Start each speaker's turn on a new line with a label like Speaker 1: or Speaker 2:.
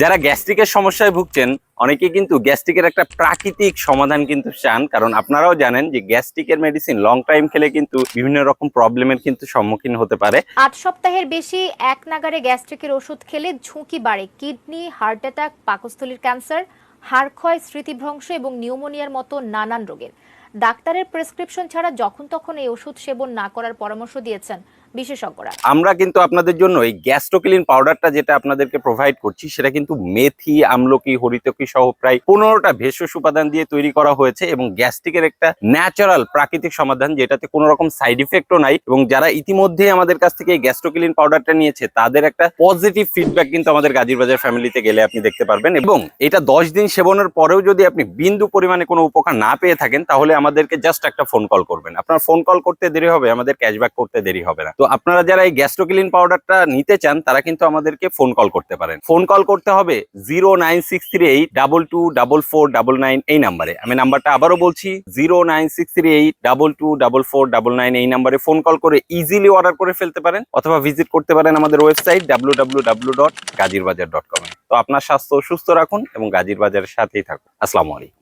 Speaker 1: যারা গ্যাস্ট্রিকের সমস্যায় ভুগছেন অনেকে কিন্তু গ্যাস্ট্রিকের একটা প্রাকৃতিক সমাধান কিন্তু চান। কারণ আপনারাও জানেন যে গ্যাস্ট্রিকের মেডিসিন লং টাইম খেলে কিন্তু বিভিন্ন রকম প্রবলেমের কিন্তু সম্মুখীন হতে পারে।
Speaker 2: আট সপ্তাহের বেশি এক নাগারে গ্যাস্ট্রিকের ওষুধ খেলে ঝুঁকি বাড়ে। কিডনি হার্ট অ্যাটাক পাকস্থলীর ক্যান্সার হাড় ক্ষয়, স্মৃতিভ্রংশ এবং নিউমোনিয়ার মতো নানান রোগের। ডাক্তারের প্রেসক্রিপশন ছাড়া যখন তখন এই ওষুধ সেবন না করার পরামর্শ দিয়েছেন বিশেষজ্ঞরা।
Speaker 1: আমরা কিন্তু আপনাদের জন্য এই গ্যাস্ট্রোক্লিন পাউডারটা যেটা আপনাদেরকে প্রোভাইড করছি, সেটা কিন্তু মেথি, আমলকি, হরিতকি সহ প্রায় পনেরোটা ভেষজ উপাদান দিয়ে তৈরি করা হয়েছে এবং গ্যাস্ট্রিকের একটা ন্যাচারাল প্রাকৃতিক সমাধান যেটাতে কোনো রকম সাইড ইফেক্টও নাই এবং যারা ইতিমধ্যে আমাদের কাছ থেকে এই গ্যাস্ট্রোক্লিন পাউডারটা নিয়েছে, তাদের একটা পজিটিভ ফিডব্যাক কিন্তু আমাদের গাজীর বাজার ফ্যামিলিতে গেলে আপনি দেখতে পারবেন এবং এটা দশ দিন সেবনের পরেও যদি আপনি বিন্দু পরিমাণে কোনো উপকার না পেয়ে থাকেন, তাহলে আমাদেরকে জাস্ট একটা ফোন কল করবেন। আপনার ফোন কল করতে দেরি হবে, আমাদের ক্যাশব্যাক করতে দেরি হবে না। তো আপনারা যারা এই গ্যাস্ট্রোক্লিন পাউডারটা নিতে চান, তারা কিন্তু আমাদেরকে ফোন কল করতে পারেন। ফোন কল করতে হবে zero nine six three eight double two double four double nine এই নাম্বারে আমি নাম্বারটা আবারও বলছি zero nine six three eight double two double four double nine এই নাম্বারে ফোন কল করে ইজিলি অর্ডার করে ফেলতে পারেন, অথবা ভিজিট করতে পারেন আমাদের website W W W dot গাজীর বাজার ডট কমে তো আপনার স্বাস্থ্য সুস্থ রাখুন এবং গাজীর বাজারের সাথেই থাকুন। আসসালামু আলাইকুম।